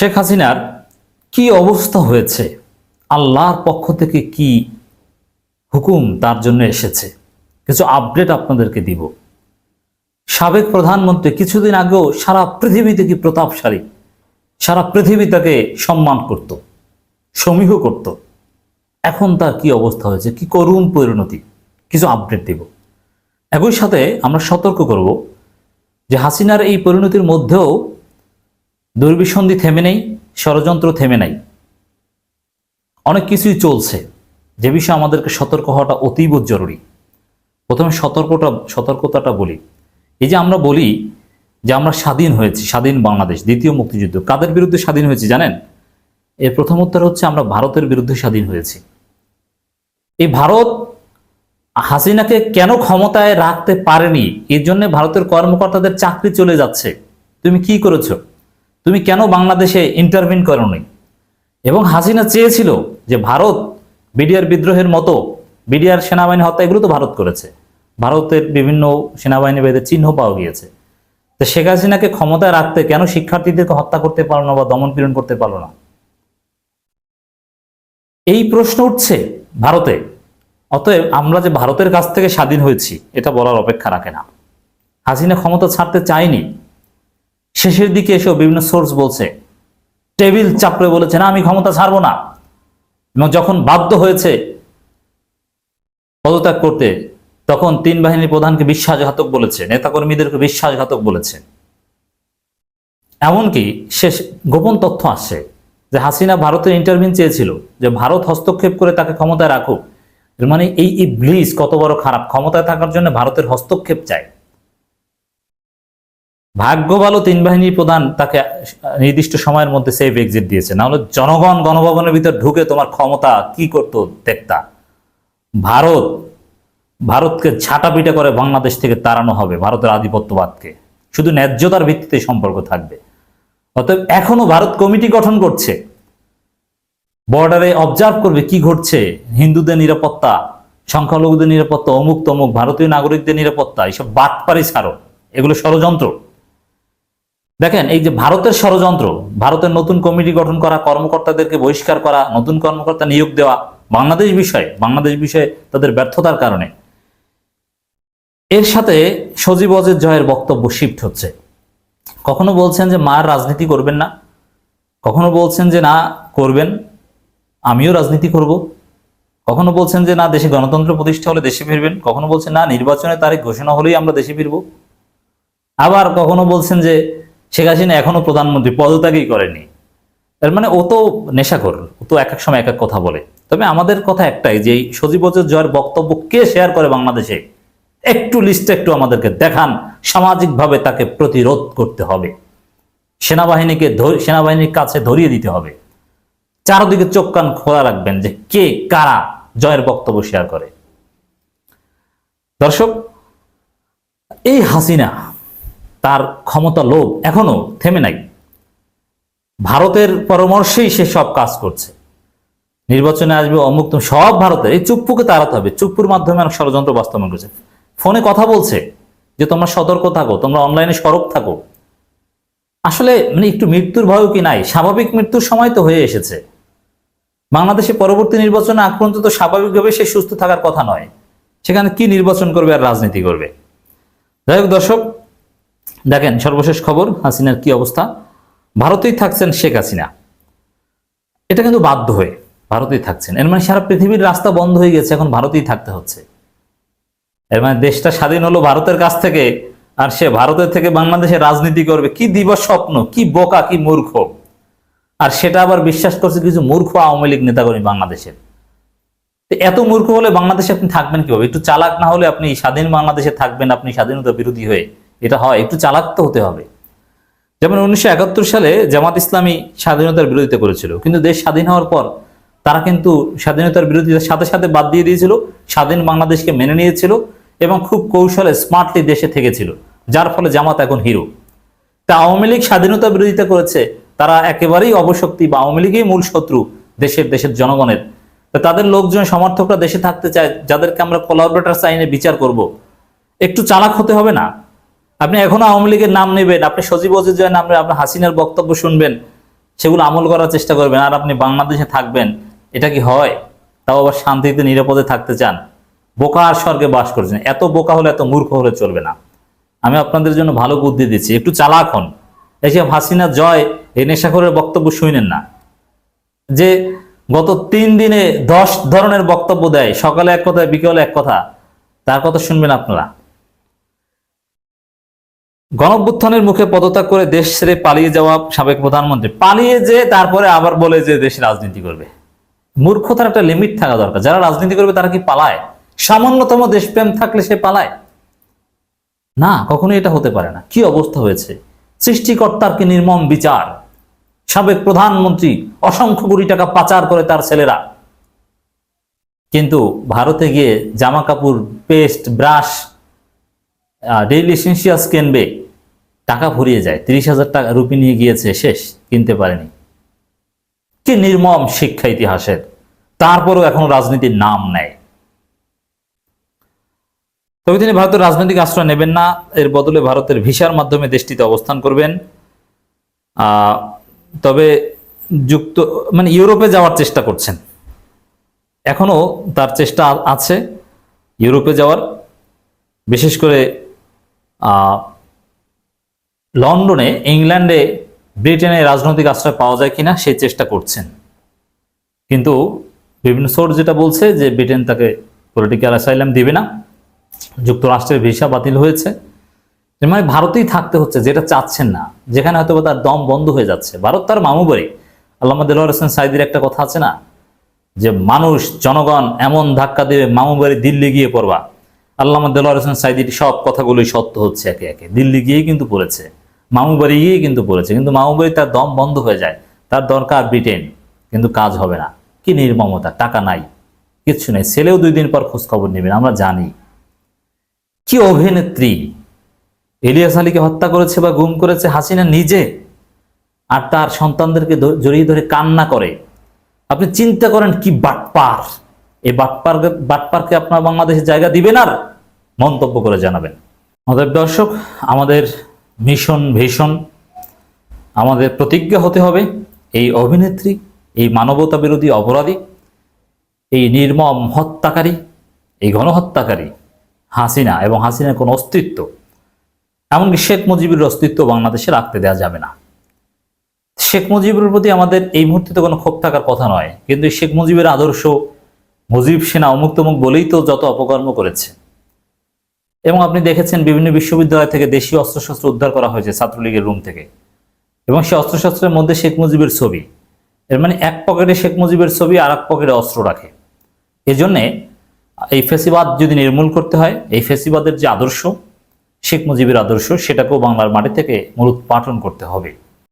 শেখ হাসিনার কি অবস্থা হয়েছে? আল্লাহর পক্ষ থেকে কি হুকুম তার জন্য এসেছে? কিছু আপডেট আপনাদেরকে দিব। সাবেক প্রধানমন্ত্রী কিছুদিন আগেও সারা পৃথিবীতে কি প্রতাপশালী? সারা পৃথিবী তাকে সম্মান করত, সমীহ করত। এখন তার কি অবস্থা হয়েছে? কি করুণ পরিণতি? কিছু আপডেট দিব। একই সাথে আমরা সতর্ক করব যে হাসিনার এই পরিণতির মধ্যেও দুর্বিসন্ধি থেমে নেই, ষড়যন্ত্র থেমে নাই। অনেক কিছুই চলছে। যে বিষয়ে আমাদেরকে সতর্ক হওয়াটা অতীব জরুরি। প্রথমে সতর্কটা, সতর্কতাটা বলি। এই যে আমরা বলি যে আমরা স্বাধীন হয়েছি, স্বাধীন বাংলাদেশ, দ্বিতীয় মুক্তিযুদ্ধ। কাদের বিরুদ্ধে স্বাধীন হয়েছি জানেন? এর প্রথম উত্তর হচ্ছে আমরা ভারতের বিরুদ্ধে স্বাধীন হয়েছি। এই ভারত হাসিনাকে কেন ক্ষমতায় রাখতে পারেনি? এর জন্য ভারতের কর্মকর্তাদের চাকরি চলে যাচ্ছে। তুমি কি করেছ? তুমি কেন বাংলাদেশে ইন্টারভিন করনি? এবং হাসিনা চেয়েছিল যে ভারত বিডিআর বিদ্রোহের মতো বিডিআর সেনাবাহিনী হত্যা এগুলো তো ভারত করেছে। ভারতের বিভিন্ন সেনাবাহিনী বেদের চিহ্ন পাওয়া গিয়েছে। তো শেখ হাসিনাকে ক্ষমতায় রাখতে কেন শিক্ষার্থীদেরকে হত্যা করতে পারল না বা দমন পীড়ন করতে পারল না? এই প্রশ্ন উঠছে ভারতে। অতএব আমরা যে ভারতের কাছ থেকে স্বাধীন হয়েছি, এটা বলার অপেক্ষা রাখে না। হাসিনা ক্ষমতা ছাড়তে চায়নি। শেষের দিকে এসেও বিভিন্ন সোর্স বলছে টেবিল চাপড়ে বলেছে, না, আমি ক্ষমতা ছাড়বো না। এবং যখন বাধ্য হয়েছে পদত্যাগ করতে, তখন তিন বাহিনীর প্রধানকে বিশ্বাসঘাতক বলেছে, নেতাকর্মীদেরকে বিশ্বাসঘাতক বলেছে। এমনকি শেষ গোপন তথ্য আসছে যে হাসিনা ভারতের ইন্টারভিউ চেয়েছিল যে ভারত হস্তক্ষেপ করে তাকে ক্ষমতায় রাখুক। মানে এই ইবলিস কত বড় খারাপ, ক্ষমতায় থাকার জন্য ভারতের হস্তক্ষেপ চায়। ভাগ্য ভালো তিন বাহিনীর প্রধান তাকে নির্দিষ্ট সময়ের মধ্যে সেফ এক্সিট দিয়েছে। না হলে জনগণ গণভবনের ভিতর ঢুকে তোমার ক্ষমতা কি করতো দেখতা? ভারত, ভারতকে ছাটাপিটা করে বাংলাদেশ থেকে তাড়ানো হবে, ভারতের আধিপত্যবাদকে। শুধু ন্যায্যতার ভিত্তিতে সম্পর্ক থাকবে। অতএব এখনও ভারত কমিটি গঠন করছে। বর্ডারে অবজার্ভ করবে কি ঘটছে। হিন্দুদের নিরাপত্তা, সংখ্যালঘুদের নিরাপত্তা, অমুক তমুক, ভারতীয় নাগরিকদের নিরাপত্তা, এইসব বাটপারি ছাড়ো। এগুলো ষড়যন্ত্র। দেখেন, এই যে ভারতের ষড়যন্ত্র, ভারতের নতুন কমিটি গঠন করা, কর্মকর্তাদেরকে বহিষ্কার করা, নতুন কর্মকর্তা নিয়োগ দেওয়া, বাংলাদেশ বিষয়ে বাংলাদেশ বিষয়ে তাদের ব্যর্থতার কারণে। এর সাথে সজীব অজের জয়ের বক্তব্য শিফট হচ্ছে। কখনো বলছেন যে মার রাজনীতি করবেন না। কখনো বলছেন যে, না, করবেন। আমিও রাজনীতি করব। কখনো বলছেন যে, না, দেশে গণতন্ত্র প্রতিষ্ঠা হলে দেশে ফিরবেন। কখনো বলছেন, না, নির্বাচনের তারিখ ঘোষণা হলেই আমরা দেশে ফিরব। আবার কখনো বলছেন যে শেখ হাসিনা এখনও প্রধানমন্ত্রী, পদত্যাগই করেনি। এর মানে ও তো নেশাখোর, ও তো এক এক সময় এক এক কথা বলে। তবে আমাদের কথা একটাই যে সজীব জয়ের বক্তব্য কে শেয়ার করে বাংলাদেশে? একটু লিস্টে একটু আমাদেরকে দেখান, সামাজিকভাবে তাকে প্রতিরোধ করতে হবে। সেনাবাহিনীকে সেনাবাহিনীর কাছে ধরিয়ে দিতে হবে। চারদিকে চোখ কান খোলা রাখবেন যে কে, কারা জয়ের বক্তব্য শেয়ার করে। দর্শক, এই হাসিনা তার ক্ষমতা লোভ এখনও থেমে নাই। ভারতের পরামর্শেই সে সব কাজ করছে। নির্বাচনে আসবে অমুক সব ভারতের, এই চুপ্পুকে তাড়াতে হবে। চুপ্পুর মাধ্যমে অনেক ষড়যন্ত্র বাস্তবায়ন করছে। ফোনে কথা বলছে যে, তোমরা সতর্ক থাকো, তোমরা অনলাইনে সরব থাকো। আসলে মানে একটু মৃত্যুর ভয়ও কি নাই? স্বাভাবিক মৃত্যুর সময় তো হয়ে এসেছে। বাংলাদেশে পরবর্তী নির্বাচনে আক্রান্ত তো স্বাভাবিকভাবে সে সুস্থ থাকার কথা নয়। সেখানে কি নির্বাচন করবে আর রাজনীতি করবে? যাই হোক দর্শক দেখেন, সর্বশেষ খবর, হাসিনার কি অবস্থা? ভারতেই থাকছেন শেখ হাসিনা। এটা কিন্তু বাধ্য হয়ে ভারতেই থাকছেন। এর মানে সারা পৃথিবীর রাস্তা বন্ধ হয়ে গেছে, এখন ভারতেই থাকতে হচ্ছে। এর মানে দেশটা স্বাধীন হলো ভারতের কাছ থেকে, আর সে ভারতের থেকে বাংলাদেশে রাজনীতি করবে। কি দিবস স্বপ্ন? কি বোকা, কি মূর্খ? আর সেটা আবার বিশ্বাস করছে কিছু মূর্খ আওয়ামী লীগ নেতাকর্মী বাংলাদেশের। এত মূর্খ হলে বাংলাদেশে আপনি থাকবেন কীভাবে? একটু চালাক না হলে আপনি স্বাধীন বাংলাদেশে থাকবেন, আপনি স্বাধীনতা বিরোধী হয়ে। এটা হয়, একটু চালাক তো হতে হবে। যেমন উনিশশো একাত্তর সালে জামাত ইসলামী স্বাধীনতার বিরোধিতা করেছিল, কিন্তু দেশ স্বাধীন হওয়ার পর তারা কিন্তু স্বাধীনতার বিরোধিতার সাথে সাথে বাদ দিয়ে দিয়েছিল, স্বাধীন বাংলাদেশকে মেনে নিয়েছিল এবং খুব কৌশলে স্মার্টলি দেশে থেকেছিল, যার ফলে জামাত এখন হিরো। তা আওয়ামী লীগ স্বাধীনতা বিরোধিতা করেছে, তারা একেবারেই অবশক্তি বা আওয়ামী লীগই মূল শত্রু দেশের দেশের জনগণের। তাদের লোকজন, সমর্থকরা দেশে থাকতে চায়, যাদেরকে আমরা কোলাবরেটার্স আইনে বিচার করব। একটু চালাক হতে হবে না? আপনি এখনও আওয়ামী লীগের নাম নেবেন, আপনি সজীব অজিজয়ের নাম আপনি হাসিনার বক্তব্য শুনবেন, সেগুলো আমল করার চেষ্টা করবেন, আর আপনি বাংলাদেশে থাকবেন, এটা কি হয়? তাও আবার শান্তিতে, নিরাপদে থাকতে চান। বোকার স্বর্গে বাস করছেন, এত বোকা হলে এত মূর্খ হলে চলবে না। আমি আপনাদের জন্য ভালো বুদ্ধি দিচ্ছি, একটু চালাক হন। এসব হাসিনা জয়, এই নেশাখরের বক্তব্য শুনেন না। যে গত তিন দিনে দশ ধরনের বক্তব্য দেয়, সকালে এক কথা বিকেলে এক কথা, তার কথা শুনবেন আপনারা। গণভ্যুত্থানের মুখে পদত্যাগ করে দেশ ছেড়ে পালিয়ে যাওয়া সাবেক প্রধানমন্ত্রী। পালিয়ে যে তারপরে আবার বলে যে দেশ রাজনীতি করবে। মূর্খতার একটা লিমিট থাকা দরকার। যারা রাজনীতি করবে তারা কি পালায়? সামান্যতম দেশপ্রেম থাকলে সে পালায়? না, কখনোই এটা হতে পারে না। কি অবস্থা হয়েছে? সৃষ্টিকর্তার কি নির্মম বিচার? সাবেক প্রধানমন্ত্রী অসংখ্য কোটি টাকা পাচার করে তার ছেলেরা। কিন্তু ভারতে গিয়ে জামা কাপড়, পেস্ট, ব্রাশ ডেইলি এসেন্সিয়ালস কিনবে। টাকা ফুরিয়ে যায়, তিরিশ হাজার টাকা রুপি নিয়ে গিয়েছে, শেষ, কিনতে পারেনি। কি নির্মম শিক্ষা ইতিহাসের। তারপরেও এখন রাজনীতির নাম নেয়। তবে তিনি ভারতের রাজনৈতিক আশ্রয় নেবেন না, এর বদলে ভারতের ভিসার মাধ্যমে দেশটিতে অবস্থান করবেন। তবে যুক্ত মানে ইউরোপে যাওয়ার চেষ্টা করছেন। এখনও তার চেষ্টা আছে, ইউরোপে যাওয়ার। বিশেষ করে লন্ডনে, ইংল্যান্ডে, ব্রিটেনে রাজনৈতিক আশ্রয় পাওয়া যায় কিনা সেই চেষ্টা করছেন। কিন্তু বিভিন্ন সোর্স যেটা বলছে যে ব্রিটেন তাকে পলিটিক্যাল অ্যাসাইলাম দিবে না, যুক্তরাষ্ট্রের ভিসা বাতিল হয়েছে। মানে ভারতেই থাকতে হচ্ছে, যেটা চাচ্ছেন না, যেখানে হয়তো তার দম বন্ধ হয়ে যাচ্ছে। ভারত তার মামু বাড়ি। আল্লামা দেলোয়ার হোসেন সাইদির একটা কথা আছে না, যে মানুষ, জনগণ এমন ধাক্কা দেবে, মামু বাড়ি দিল্লি গিয়ে পড়বা। আল্লামা দেলোয়ার হোসেন সাইদির সব কথাগুলোই সত্য হচ্ছে একে একে। দিল্লি গিয়েই কিন্তু পড়েছে। মামু বাড়ি গিয়েই কিন্তু পড়েছে কিন্তু মামু বাড়ি তার দম বন্ধ হয়ে যায়, তার দরকার ব্রিটেন, কিন্তু কাজ হবে না। কি নির্মমতা, টাকা নাই, কিচ্ছু নেই, ছেলেও দুই দিন পর খোঁজ খবর নেবেন আমরা জানি। কি অভিনেত্রী ইলিয়াস আলীকে হত্যা করেছে বা গুম করেছে হাসিনা নিজে, আর তার সন্তানদেরকে জড়িয়ে ধরে কান্না করে। আপনি চিন্তা করেন কি বাটপার, এই বাটপার, বাটপারকে আপনার বাংলাদেশে জায়গা দিবেন আর মন্তব্য করে জানাবেন। আমাদের দর্শক, আমাদের মিশন ভীষণ আমাদের প্রতিজ্ঞা হতে হবে এই অভিনেত্রী, এই মানবতা বিরোধী অপরাধী, এই নির্মম হত্যাকারী, এই গণহত্যাকারী হাসিনা এবং হাসিনার কোনো অস্তিত্ব, এমনকি শেখ মুজিবুর অস্তিত্ব বাংলাদেশে রাখতে দেওয়া যাবে না। শেখ মুজিবুর প্রতি আমাদের এই মুহূর্তে তো কোনো ক্ষোভ থাকার কথা নয়, কিন্তু শেখ মুজিবের আদর্শ মুজিব সেনা অমুকতমু বলেই তো যত অপকর্ম করেছে। এবং আপনি দেখেছেন বিভিন্ন বিশ্ববিদ্যালয় থেকে দেশীয় অস্ত্রশস্ত্র উদ্ধার করা হয়েছে ছাত্রলীগের রুম থেকে। এবং সেই অস্ত্রশস্ত্রের মধ্যে শেখ মুজিবের ছবি। এর মানে এক পকেটে শেখ মুজিবের ছবি আর এক পকেটে অস্ত্র রাখে। এজন্যে এই ফেসিবাদ যদি নির্মূল করতে হয়, এই ফেসিবাদের যে আদর্শ, শেখ মুজিবের আদর্শ, সেটাকেও বাংলার মাটি থেকে মূলত পাঠন করতে হবে।